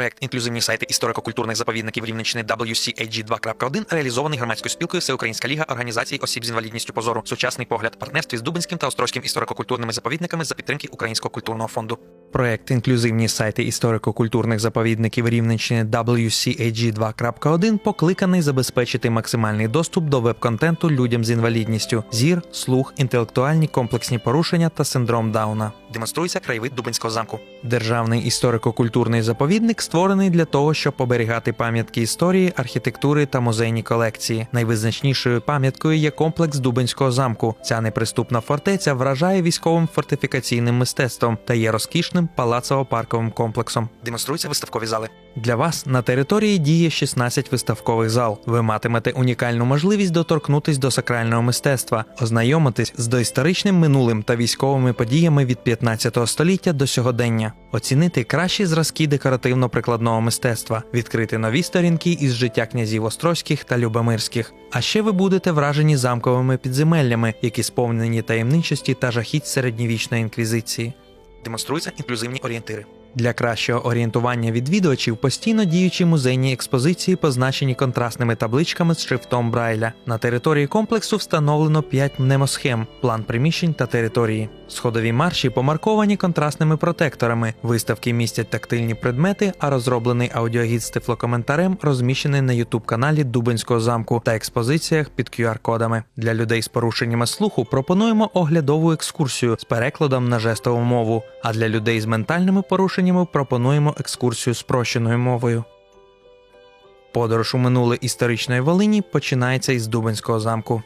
Проект інклюзивні сайти історико-культурних заповідників Рівненщини WCAG 2.1 реалізований громадською спілкою Всеукраїнська ліга організацій осіб з інвалідністю позору. Сучасний погляд партнерстві з Дубинським та Острозьким історико-культурними заповідниками за підтримки Українського культурного фонду. Проект інклюзивні сайти історико-культурних заповідників Рівненщини WCAG 2.1 покликаний забезпечити максимальний доступ до веб-контенту людям з інвалідністю, зір, слух, інтелектуальні комплексні порушення та синдром Дауна. Демонструється краєвид Дубинського замку. Державний історико-культурний заповідник створений для того, щоб оберігати пам'ятки історії, архітектури та музейні колекції. Найвизначнішою пам'яткою є комплекс Дубинського замку. Ця неприступна фортеця вражає військовим фортифікаційним мистецтвом та є розкішним палацово-парковим комплексом. Демонструються виставкові зали. Для вас на території діє 16 виставкових зал. Ви матимете унікальну можливість доторкнутись до сакрального мистецтва, ознайомитись з доісторичним минулим та військовими подіями від 15 століття до сьогодення, оцінити кращі зразки декоративно-прикладного мистецтва, відкрити нові сторінки із життя князів Острозьких та Любомирських. А ще ви будете вражені замковими підземеллями, які сповнені таємничості та жахіть середньовічної інквізиції. Демонструються інклюзивні орієнтири. Для кращого орієнтування відвідувачів постійно діючі музейні експозиції позначені контрастними табличками з шрифтом Брайля. На території комплексу встановлено 5 мнемосхем, план приміщень та території. Сходові марші помарковані контрастними протекторами. Виставки містять тактильні предмети, а розроблений аудіогід з тифлокоментарем розміщений на ютуб каналі Дубинського замку та експозиціях під QR-кодами. Для людей з порушеннями слуху пропонуємо оглядову екскурсію з перекладом на жестову мову. А для людей з ментальними порушеннями пропонуємо екскурсію спрощеною мовою. Подорож у минуле історичної Волині починається із Дубенського замку.